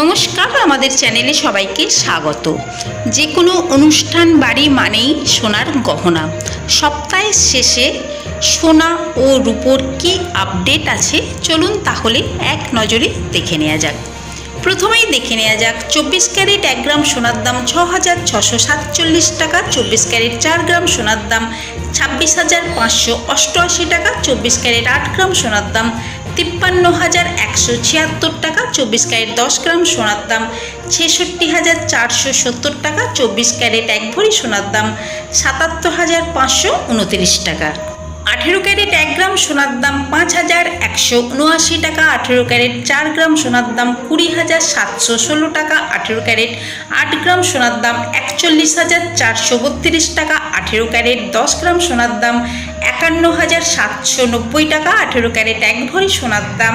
নমস্কার, আমাদের চ্যানেলে সবাইকে স্বাগত। যে কোনো অনুষ্ঠান বাড়ি মানেই সোনার গহনা। সপ্তাহের শেষে সোনা ও রূপোর কী আপডেট আছে? চলুন তাহলে এক নজরে দেখে নেওয়া যাক। প্রথমেই দেখে নেওয়া যাক, চব্বিশ ক্যারেট এক গ্রাম সোনার দাম ছ হাজার ছশো সাতচল্লিশ টাকা, চব্বিশ ক্যারেট চার গ্রাম সোনার দাম ছাব্বিশ হাজার পাঁচশো অষ্টআশি টাকা, চব্বিশ ক্যারেট আট গ্রাম সোনার দাম তিপ্পান্ন হাজার একশো ছিয়াত্তর টাকা, চব্বিশ ক্যারেট দশ গ্রাম সোনার দাম। ছেষট্টি হাজার চারশো সত্তর টাকা, চব্বিশ ক্যারেট এক ভরি সোনার দাম। সাতাত্তর হাজার পাঁচশো উনতিরিশ টাকা। আঠেরো ক্যারেট এক গ্রাম সোনার দাম পাঁচ হাজার একশো উনআশি টাকা, আঠেরো ক্যারেট চার গ্রাম সোনার দাম কুড়ি হাজার সাতশো ষোলো টাকা, আঠেরো ক্যারেট আট গ্রাম সোনার দাম একচল্লিশ হাজার চারশো বত্রিশ টাকা, আঠেরো ক্যারেট দশ গ্রাম সোনার দাম একান্ন হাজার সাতশো নব্বই টাকা, আঠেরো ক্যারেট এক ভরি সোনার দাম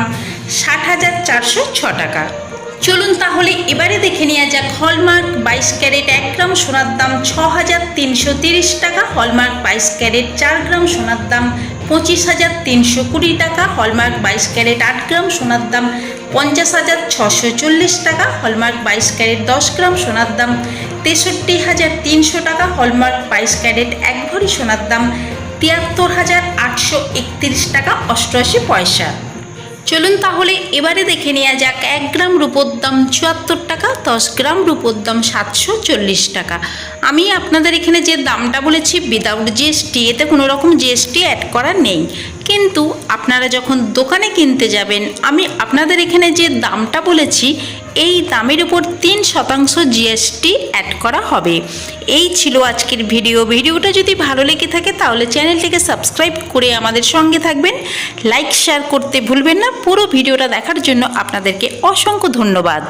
ষাট হাজার চারশো ছ টাকা। চলুন তাহলে এবারে দেখে নেওয়া যাক হলমার্ক বাইশ ক্যারেট এক গ্রাম সোনার দাম ছ হাজার তিনশো তিরিশ টাকা। হলমার্ক বাইশ ক্যারেট চার গ্রাম সোনার দাম পঁচিশ হাজার তিনশো কুড়ি টাকা। হলমার্ক বাইশ ক্যারেট আট গ্রাম সোনার দাম পঞ্চাশ হাজার ছশো চল্লিশ টাকা। হলমার্ক বাইশ ক্যারেট দশ গ্রাম সোনার দাম তেষট্টি হাজার তিনশো টাকা। হলমার্ক বাইশ ক্যারেট এক ভরি সোনার দাম তিয়াত্তর হাজার আটশো একত্রিশ টাকা অষ্টআশি পয়সা। চলুন তাহলে এবারে দেখে নেওয়া যাক এক গ্রাম রূপোর দাম চুয়াত্তর টাকা, দশ গ্রাম রূপোর দাম সাতশো চল্লিশ টাকা। আমি আপনাদের এখানে যে দামটা বলেছি উইদাউট জিএসটি এতে কোনো রকম জিএসটি অ্যাড করা নেই। কিন্তু আপনারা যখন দোকানে কিনতে যাবেন, আমি আপনাদের এখানে যে দামটা বলেছি, এই দামের উপর তিন শতাংশ জিএসটি অ্যাড করা হবে। এই ছিল আজকের ভিডিও ভিডিওটা যদি ভালো লেগে থাকে, তাহলে চ্যানেলটিকে সাবস্ক্রাইব করে আমাদের সঙ্গে থাকবেন। লাইক শেয়ার করতে ভুলবেন না। পুরো ভিডিওটা দেখার জন্য আপনাদেরকে অসংখ্য ধন্যবাদ।